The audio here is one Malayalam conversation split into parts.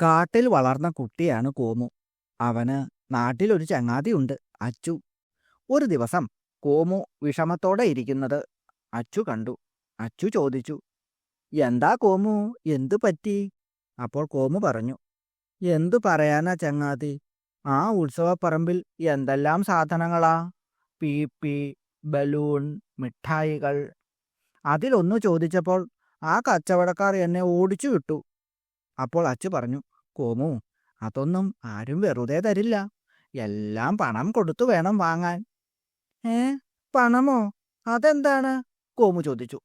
കാട്ടിൽ വളർന്ന കുട്ടിയാണ് കോമു. അവന് നാട്ടിലൊരു ചങ്ങാതിയുണ്ട് അച്ചു. ഒരു ദിവസം കോമു വിഷമത്തോടെ ഇരിക്കുന്നത് അച്ചു കണ്ടു. അച്ചു ചോദിച്ചു എന്താ കോമു? എന്തു പറ്റി? അപ്പോൾ കോമു പറഞ്ഞു എന്തു പറയാനാ ചങ്ങാതി? ആ ഉത്സവപ്പറമ്പിൽ എന്തെല്ലാം സാധനങ്ങളാ? പീപ്പി ബലൂൺ മിഠായികൾ. അതിലൊന്നു ചോദിച്ചപ്പോൾ ആ കച്ചവടക്കാർ എന്നെ ഓടിച്ചു വിട്ടു. അപ്പോൾ അച്ചു പറഞ്ഞു കോമു അതൊന്നും ആരും വെറുതെ തരില്ല. എല്ലാം പണം കൊടുത്തു വേണം വാങ്ങാൻ. ഏ? പണമോ? അതെന്താണ്? കോമു ചോദിച്ചു.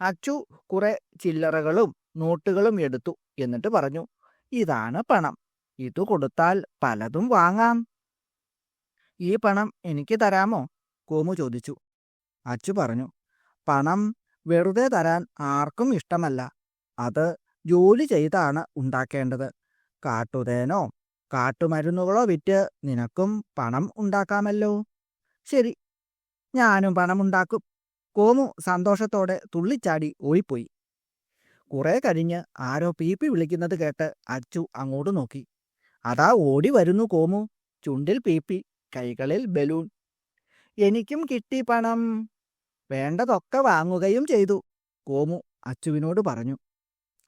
അച്ചു കുറെ ചില്ലറകളും നോട്ടുകളും എടുത്തു എന്നിട്ട് പറഞ്ഞു ഇതാണ് പണം. ഇത് കൊടുത്താൽ പലതും വാങ്ങാം. ഈ പണം എനിക്ക് തരാമോ? കോമു ചോദിച്ചു. അച്ചു പറഞ്ഞു പണം വെറുതെ തരാൻ ആർക്കും ഇഷ്ടമല്ല. അത് ജോലി ചെയ്താണ് ഉണ്ടാക്കേണ്ടത്. കാട്ടുതേനോ കാട്ടുമരുന്നുകളോ വിറ്റ് നിനക്കും പണം ഉണ്ടാക്കാമല്ലോ. ശരി ഞാനും പണമുണ്ടാക്കും കോമു സന്തോഷത്തോടെ തുള്ളിച്ചാടി ഓടിപ്പോയി. കുറെ കഴിഞ്ഞ് ആരോ പീപ്പി വിളിക്കുന്നത് കേട്ട് അച്ചു അങ്ങോട്ട് നോക്കി. അതാ ഓടി വരുന്നു കോമു. ചുണ്ടിൽ പീപ്പി കൈകളിൽ ബലൂൺ. എനിക്കും കിട്ടി പണം. വേണ്ടതൊക്കെ വാങ്ങുകയും ചെയ്തു കോമു അച്ചുവിനോട് പറഞ്ഞു.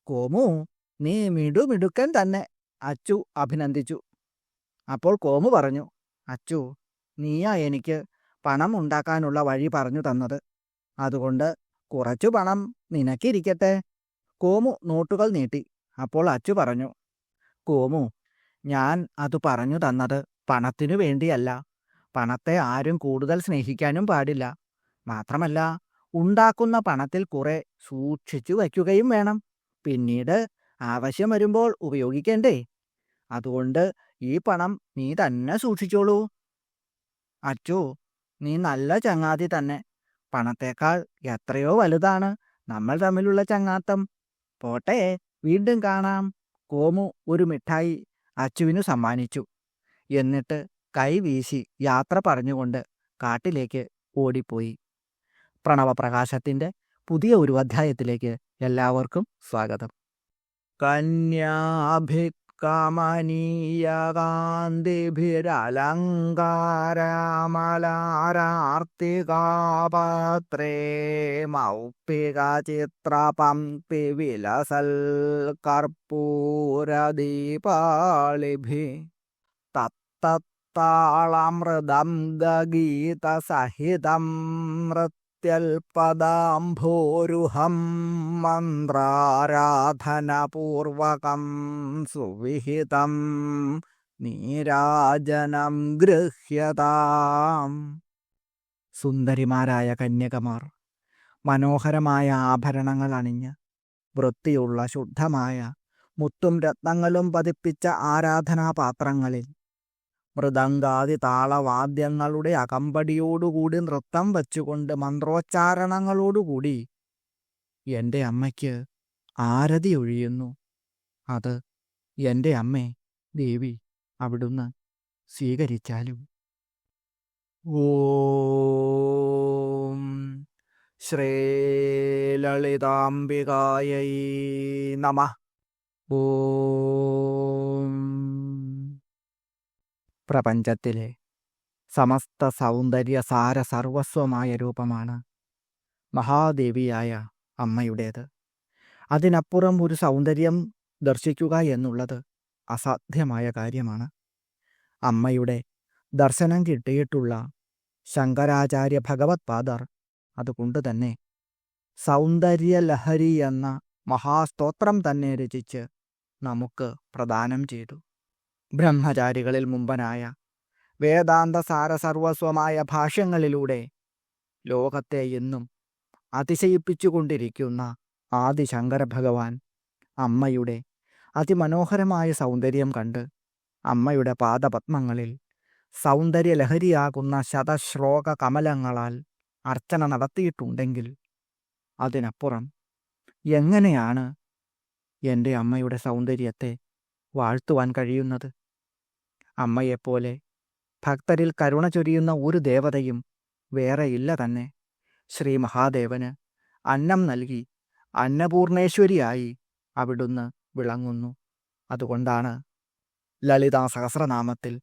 കോമു നീ മിടുമിടുക്കൻ തന്നെ. അച്ചു അഭിനന്ദിച്ചു. അപ്പോൾ കോമു പറഞ്ഞു അച്ചു നീയാ എനിക്ക് പണം ഉണ്ടാക്കാനുള്ള വഴി പറഞ്ഞു തന്നത്. അതുകൊണ്ട് കുറച്ചു പണം നിനക്കിരിക്കട്ടെ. കോമു നോട്ടുകൾ നീട്ടി. അപ്പോൾ അച്ചു പറഞ്ഞു കോമു ഞാൻ അത് പറഞ്ഞു തന്നത് പണത്തിനു വേണ്ടിയല്ല. പണത്തെ ആരും കൂടുതൽ സ്നേഹിക്കാനും പാടില്ല. മാത്രമല്ല ഉണ്ടാക്കുന്ന പണത്തിൽ കുറെ സൂക്ഷിച്ചു വയ്ക്കുകയും വേണം. പിന്നീട് ആവശ്യം വരുമ്പോൾ ഉപയോഗിക്കണ്ടേ? അതുകൊണ്ട് ഈ പണം നീ തന്നെ സൂക്ഷിച്ചോളൂ. അച്ചു നീ നല്ല ചങ്ങാതി തന്നെ. പണത്തേക്കാൾ എത്രയോ വലുതാണ് നമ്മൾ തമ്മിലുള്ള ചങ്ങാത്തം. പോട്ടെ വീണ്ടും കാണാം. കോമു ഒരു മിഠായി അച്ചുവിനു സമ്മാനിച്ചു. എന്നിട്ട് കൈ വീശി യാത്ര പറഞ്ഞുകൊണ്ട് കാട്ടിലേക്ക് ഓടിപ്പോയി. പ്രണവപ്രകാശത്തിന്റെ പുതിയ ഒരു അധ്യായത്തിലേക്ക് എല്ലാവർക്കും സ്വാഗതം. കന്യാഭിക്കമനീയകാന്തിഭിരലങ്കാരമലാരാർത്തികാപത്രേ മൗപ്പികചിത്രപംക്തി വിലസൽ കർപ്പൂരദീപാളിഭി തത്തത്താളമൃതം ഗീതസഹിതം ത്യൽപദാംഭോരുഹം മന്ത്രാരാധനപൂർവകം സുവിഹിതം നീരാജനം ഗൃഹ്യതാം. സുന്ദരിമാരായ കന്യകമാർ മനോഹരമായ ആഭരണങ്ങൾ അണിഞ്ഞ് വൃത്തിയുള്ള ശുദ്ധമായ മുത്തും രത്നങ്ങളും പതിപ്പിച്ച ആരാധനാപാത്രങ്ങളിൽ മൃദംഗാദി താളവാദ്യങ്ങളുടെ അകമ്പടിയോടുകൂടി നൃത്തം വച്ചുകൊണ്ട് മന്ത്രോച്ചാരണങ്ങളോടുകൂടി എന്റെ അമ്മയ്ക്ക് ആരതി ഒഴിയുന്നു. അത് എന്റെ അമ്മേ ദേവി അവിടുന്ന് സ്വീകരിച്ചാലും. ഓം നമ. ഓം പ്രപഞ്ചത്തിലെ സമസ്ത സൗന്ദര്യ സാര സർവസ്വമായ രൂപമാണ് മഹാദേവിയായ അമ്മയുടേത്. അതിനപ്പുറം ഒരു സൗന്ദര്യം ദർശിക്കുക എന്നുള്ളത് അസാധ്യമായ കാര്യമാണ്. അമ്മയുടെ ദർശനം കിട്ടിയിട്ടുള്ള ശങ്കരാചാര്യ ഭഗവത് പാദർ അതുകൊണ്ട് തന്നെ സൗന്ദര്യലഹരി എന്ന മഹാസ്തോത്രം തന്നെ രചിച്ച് നമുക്ക് പ്രദാനം ചെയ്തു. ബ്രഹ്മചാരികളിൽ മുമ്പനായ വേദാന്ത സാരസർവസ്വമായ ഭാഷ്യങ്ങളിലൂടെ ലോകത്തെ എന്നും അതിശയിപ്പിച്ചുകൊണ്ടിരിക്കുന്ന ആദിശങ്കര ഭഗവാൻ അമ്മയുടെ അതിമനോഹരമായ സൗന്ദര്യം കണ്ട് അമ്മയുടെ പാദപത്മങ്ങളിൽ സൗന്ദര്യലഹരിയാകുന്ന ശതശ്ലോക കമലങ്ങളാൽ അർച്ചന നടത്തിയിട്ടുണ്ടെങ്കിൽ അതിനപ്പുറം എങ്ങനെയാണ് എന്റെ അമ്മയുടെ സൗന്ദര്യത്തെ വാഴ്ത്തുവാൻ കഴിയുന്നത്? അമ്മയെപ്പോലെ ഭക്തരിൽ കരുണ ചൊരിയുന്ന ഒരു ദേവതയും വേറെയില്ല തന്നെ. ശ്രീ മഹാദേവന് അന്നം നൽകി അന്നപൂർണേശ്വരിയായി അവിടുന്ന് വിളങ്ങുന്നു. അതുകൊണ്ടാണ് ലളിതാ സഹസ്രനാമത്തിൽ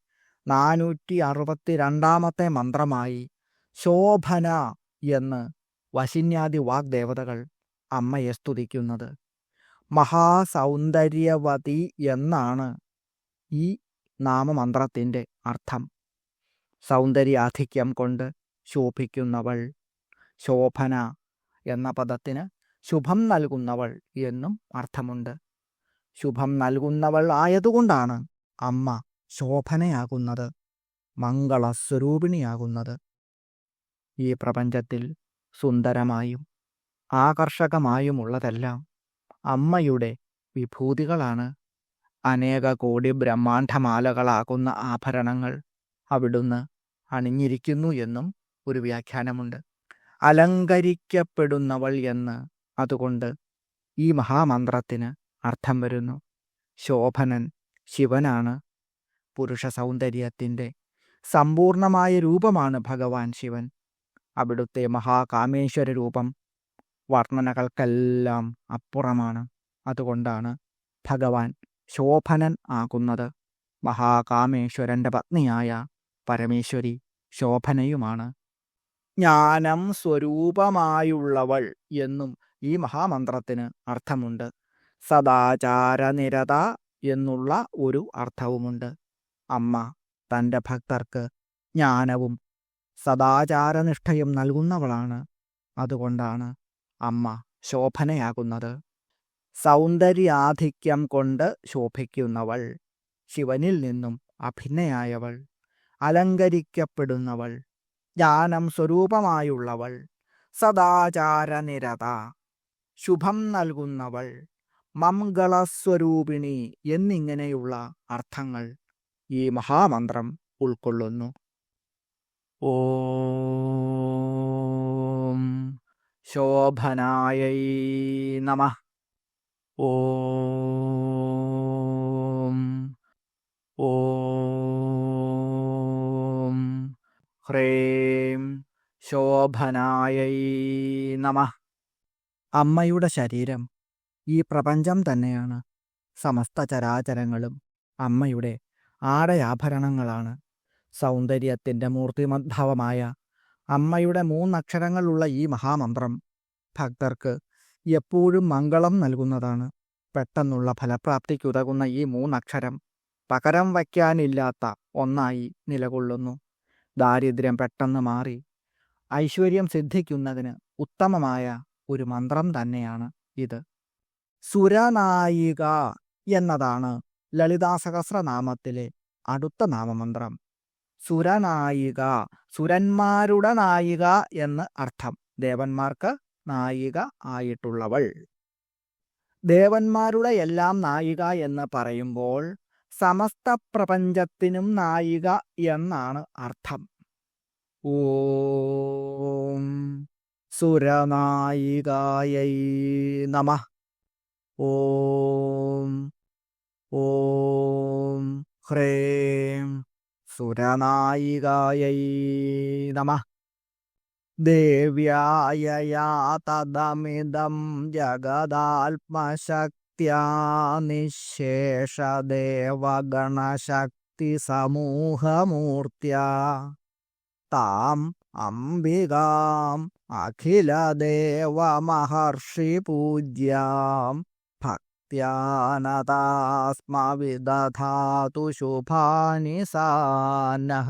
നാനൂറ്റി അറുപത്തി രണ്ടാമത്തെ മന്ത്രമായി ശോഭന എന്ന് വശിന്യാദി വാഗ്ദേവതകൾ അമ്മയെ സ്തുതിക്കുന്നത്. മഹാസൗന്ദര്യവതി എന്നാണ് ഈ നാമമന്ത്രത്തിന്റെ അർത്ഥം. സൗന്ദര്യാധിക്യം കൊണ്ട് ശോഭിക്കുന്നവൾ ശോഭന എന്ന പദത്തിന് ശുഭം നൽകുന്നവൾ എന്നും അർത്ഥമുണ്ട്. ശുഭം നൽകുന്നവൾ ആയതുകൊണ്ടാണ് അമ്മ ശോഭനയാകുന്നത് മംഗളസ്വരൂപിണിയാകുന്നത്. ഈ പ്രപഞ്ചത്തിൽ സുന്ദരമായും ആകർഷകമായുമുള്ളതെല്ലാം അമ്മയുടെ വിഭൂതികളാണ്. അനേക കോടി ബ്രഹ്മാണ്ഡമാലകളാകുന്ന ആഭരണങ്ങൾ അവിടുന്ന് അണിഞ്ഞിരിക്കുന്നു എന്നും ഒരു വ്യാഖ്യാനമുണ്ട്. അലങ്കരിക്കപ്പെടുന്നവൾ എന്ന് അതുകൊണ്ട് ഈ മഹാമന്ത്രത്തിന് അർത്ഥം വരുന്നു. ശോഭനൻ ശിവനാണ് പുരുഷ സൗന്ദര്യത്തിന്റെ സമ്പൂർണമായ രൂപമാണ് ഭഗവാൻ ശിവൻ. അവിടുത്തെ മഹാകാമേശ്വര രൂപം വർണനകൾക്കെല്ലാം അപ്പുറമാണ്. അതുകൊണ്ടാണ് ഭഗവാൻ ശോഭനൻ ആകുന്നത് മഹാകാമേശ്വരന്റെ പത്നിയായ പരമേശ്വരി ശോഭനയുമാണ്. ജ്ഞാനം സ്വരൂപമായുള്ളവൾ എന്നും ഈ മഹാമന്ത്രത്തിന് അർത്ഥമുണ്ട്. സദാചാരനിരത എന്നുള്ള ഒരു അർത്ഥവുമുണ്ട്. അമ്മ തന്റെ ഭക്തർക്ക് ജ്ഞാനവും സദാചാരനിഷ്ഠയും നൽകുന്നവളാണ്. അതുകൊണ്ടാണ് അമ്മ ശോഭനയാകുന്നത്. സൗന്ദര്യാധിക്യം കൊണ്ട് ശോഭിക്കുന്നവൾ. ശിവനിൽ നിന്നും അഭിന്നയായവൾ അലങ്കരിക്കപ്പെടുന്നവൾ. ജ്ഞാനം സ്വരൂപമായുള്ളവൾ. സദാചാരനിരത. ശുഭം നൽകുന്നവൾ. മംഗളസ്വരൂപിണി എന്നിങ്ങനെയുള്ള അർത്ഥങ്ങൾ ഈ മഹാമന്ത്രം ഉൾക്കൊള്ളുന്നു. ഓം ശോഭനായൈ നമ. ഓം. ഓം. ഹ്രേം ശോഭനായൈ നമ. അമ്മയുടെ ശരീരം ഈ പ്രപഞ്ചം തന്നെയാണ്. സമസ്ത ചരാചരങ്ങളും അമ്മയുടെ ആടയാഭരണങ്ങളാണ്. സൗന്ദര്യത്തിന്റെ മൂർത്തിമദ്ഭാവമായ അമ്മയുടെ മൂന്നക്ഷരങ്ങളുള്ള ഈ മഹാമന്ത്രം ഭക്തർക്ക് എപ്പോഴും മംഗളം നൽകുന്നതാണ്. പെട്ടെന്നുള്ള ഫലപ്രാപ്തിക്കുതകുന്ന ഈ മൂന്നക്ഷരം പകരം വയ്ക്കാനില്ലാത്ത ഒന്നായി നിലകൊള്ളുന്നു. ദാരിദ്ര്യം പെട്ടെന്ന് മാറി. ഐശ്വര്യം സിദ്ധിക്കുന്നതിന് ഉത്തമമായ ഒരു മന്ത്രം തന്നെയാണ് ഇത്. സുരനായിക എന്നതാണ് ലളിതാസഹസ്രനാമത്തിലെ അടുത്ത നാമമന്ത്രം. സുരനായിക സുരന്മാരുടെ നായിക എന്ന് അർത്ഥം. ദേവന്മാർക്ക് നായിക ആയിട്ടുള്ളവൾ. ദേവന്മാരുടെ എല്ലാം നായിക എന്ന് പറയുമ്പോൾ സമസ്ത പ്രപഞ്ചത്തിനും നായിക എന്നാണ് അർത്ഥം. ഓം സുരനായികായൈ നമ. ഓം ഓം ഹ്രേം സുരനായികായൈ നമ. ദേവ്യായയാ തദമിദം ജഗദാത്മശക്ത്യാ നിശേഷദേവഗണശക്തി സമൂഹമൂർത്തിയ താം അംബികാം അഖിലദേവമഹർഷിപൂജ്യാം. ഭക്ത്യാനതാസ്മവിദധാതു ശുഭാനി സാനഃ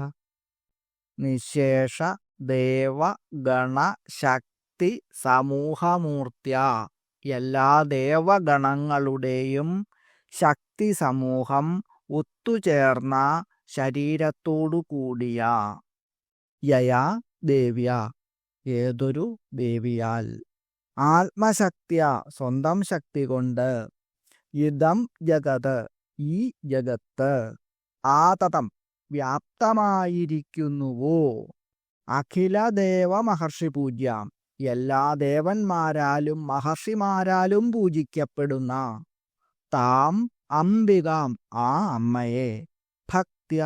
നിശേഷ ദേവഗണശക്തി സമൂഹമൂർത്തിയ എല്ലാ ദേവഗണങ്ങളുടെയും ശക്തി സമൂഹം ഒത്തുചേർന്ന ശരീരത്തോടു കൂടിയ. യയാ ദേവ്യ ഏതൊരു ദേവിയാൽ. ആത്മശക്തിയ സ്വന്തം ശക്തി കൊണ്ട്. ഇതം ജഗത് ഈ ജഗത്ത്. ആതതം വ്യാപ്തമായിരിക്കുന്നുവോ? അഖില ദേവ മഹർഷി പൂജ്യ. എല്ലാ ദേവന്മാരാലും മഹർഷിമാരാലും പൂജിക്കപ്പെടുന്ന താം അംബികാം ആ അമ്മയെ. ഭക്ത്യ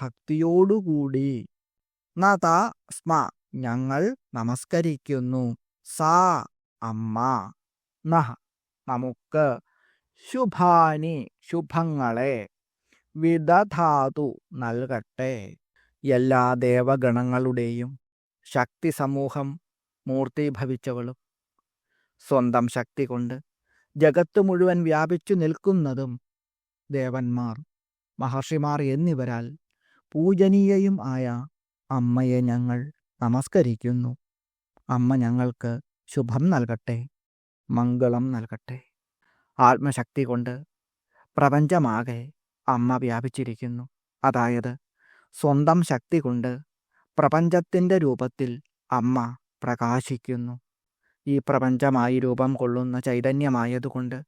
ഭക്തിയോടുകൂടി. നത സ്മ ഞങ്ങൾ നമസ്കരിക്കുന്നു. സാ അമ്മ. നഹ നമുക്ക് ശുഭാനി ശുഭങ്ങളെ. വിദധാതു നൽകട്ടെ. എല്ലാ ദേവഗണങ്ങളുടെയും ശക്തി സമൂഹം മൂർത്തീഭവിച്ചവളും. സ്വന്തം ശക്തി കൊണ്ട് ജഗത്ത് മുഴുവൻ വ്യാപിച്ചു നിൽക്കുന്നതും ദേവന്മാർ മഹർഷിമാർ എന്നിവരാൽ പൂജനീയയും ആയ അമ്മയെ ഞങ്ങൾ നമസ്കരിക്കുന്നു. അമ്മ ഞങ്ങൾക്ക് ശുഭം നൽകട്ടെ മംഗളം നൽകട്ടെ. ആത്മശക്തി കൊണ്ട് പ്രപഞ്ചമാകെ അമ്മ വ്യാപിച്ചിരിക്കുന്നു. അതായത് സ്വന്തം ശക്തി കൊണ്ട് പ്രപഞ്ചത്തിന്റെ രൂപത്തിൽ അമ്മ പ്രകാശിക്കുന്നു. ഈ പ്രപഞ്ചമായി രൂപം കൊള്ളുന്ന ചൈതന്യമായതുകൊണ്ട്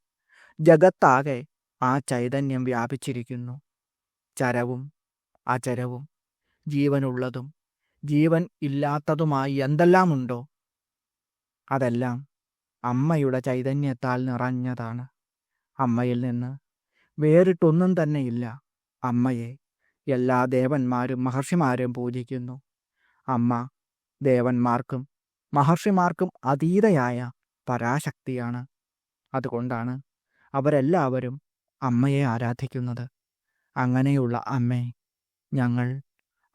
ജഗത്താകെ ആ ചൈതന്യം വ്യാപിച്ചിരിക്കുന്നു. ചരവും അചരവും ജീവനുള്ളതും ജീവൻ ഇല്ലാത്തതുമായി എന്തെല്ലാമുണ്ടോ അതെല്ലാം അമ്മയുടെ ചൈതന്യത്താൽ നിറഞ്ഞതാണ്. അമ്മയിൽ നിന്ന് വേറിട്ടൊന്നും തന്നെയില്ല അമ്മയെ എല്ലാ ദേവന്മാരും മഹർഷിമാരും പൂജിക്കുന്നു. അമ്മ ദേവന്മാർക്കും മഹർഷിമാർക്കും അതീതയായ പരാശക്തിയാണ്. അതുകൊണ്ടാണ് അവരെല്ലാവരും അമ്മയെ ആരാധിക്കുന്നത്. അങ്ങനെയുള്ള അമ്മേ ഞങ്ങൾ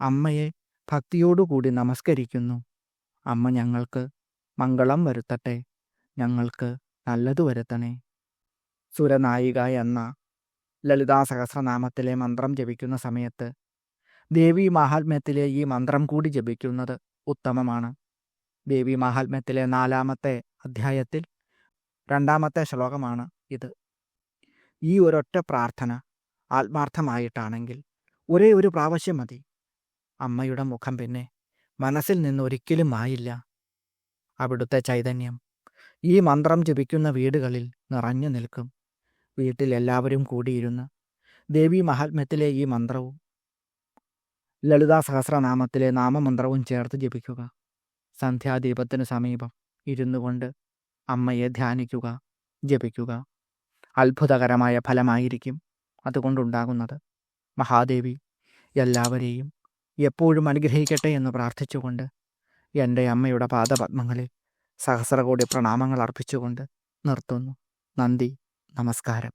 അമ്മയെ ഭക്തിയോടുകൂടി നമസ്കരിക്കുന്നു. അമ്മ ഞങ്ങൾക്ക് മംഗളം വരുത്തട്ടെ. ഞങ്ങൾക്ക് നല്ലതു വരുത്തണേ. സുരനായിക എന്ന ലളിതാ സഹസ്രനാമത്തിലെ മന്ത്രം ജപിക്കുന്ന സമയത്ത് ദേവി മഹാത്മ്യത്തിലെ ഈ മന്ത്രം കൂടി ജപിക്കുന്നത് ഉത്തമമാണ്. ദേവി മഹാത്മ്യത്തിലെ നാലാമത്തെ അധ്യായത്തിൽ രണ്ടാമത്തെ ശ്ലോകമാണ് ഇത്. ഈ ഒരൊറ്റ പ്രാർത്ഥന ആത്മാർത്ഥമായിട്ടാണെങ്കിൽ ഒരേ ഒരു പ്രാവശ്യം മതി. അമ്മയുടെ മുഖം പിന്നെ മനസ്സിൽ നിന്ന് ഒരിക്കലും ആയില്ല അവിടുത്തെ ചൈതന്യം ഈ മന്ത്രം ജപിക്കുന്ന വീടുകളിൽ നിറഞ്ഞു നിൽക്കും. വീട്ടിൽ എല്ലാവരും കൂടിയിരുന്ന് ദേവി മഹാത്മ്യത്തിലെ ഈ മന്ത്രവും ലളിതാ സഹസ്രനാമത്തിലെ നാമമന്ത്രവും ചേർത്ത് ജപിക്കുക. സന്ധ്യാദീപത്തിനു സമീപം ഇരുന്നു കൊണ്ട് അമ്മയെ ധ്യാനിക്കുക ജപിക്കുക. അത്ഭുതകരമായ ഫലമായിരിക്കും അതുകൊണ്ടുണ്ടാകുന്നത്. മഹാദേവി എല്ലാവരെയും എപ്പോഴും അനുഗ്രഹിക്കട്ടെ എന്ന് പ്രാർത്ഥിച്ചുകൊണ്ട് എന്റെ അമ്മയുടെ പാദപത്മങ്ങളിൽ സഹസ്രകോടി പ്രണാമങ്ങൾ അർപ്പിച്ചുകൊണ്ട് നിർത്തുന്നു. നന്ദി. നമസ്കാരം